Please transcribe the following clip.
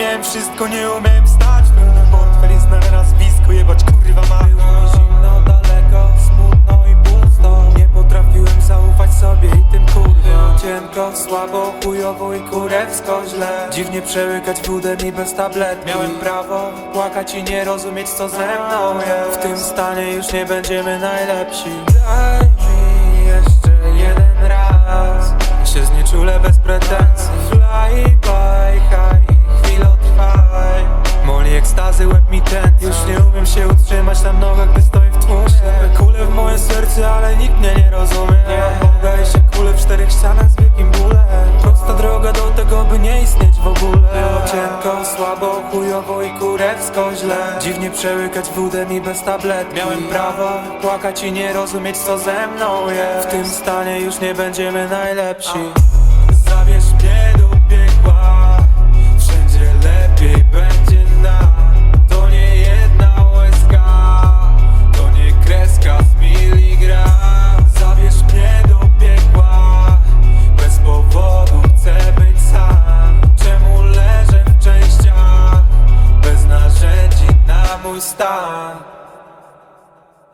miałem wszystko, nie umiem stać Pełny portfel jest na nazwisko, jebać kurwa ma. Było zimno, daleko, smutno i pusto. Nie potrafiłem zaufać sobie i tym kurwa Cienko, słabo, chujowo i kurewsko źle. Dziwnie przełykać wódę mi bez tablet Miałem prawo płakać i nie rozumieć co ze mną jest. W tym stanie już nie będziemy najlepsi. Daj mi jeszcze mi ten. Już nie umiem się utrzymać na nogach, gdy stoję w Ślepe kule w moje serce, ale nikt mnie nie rozumie. Boga i się kule w czterech ścianach z wielkim bólem. Prosta droga do tego, by nie istnieć w ogóle. Było cienko, słabo, chujowo i kurewsko źle. Dziwnie przełykać wódę mi bez tablet Miałem prawo płakać i nie rozumieć co ze mną jest. W tym stanie już nie będziemy najlepsi vamos.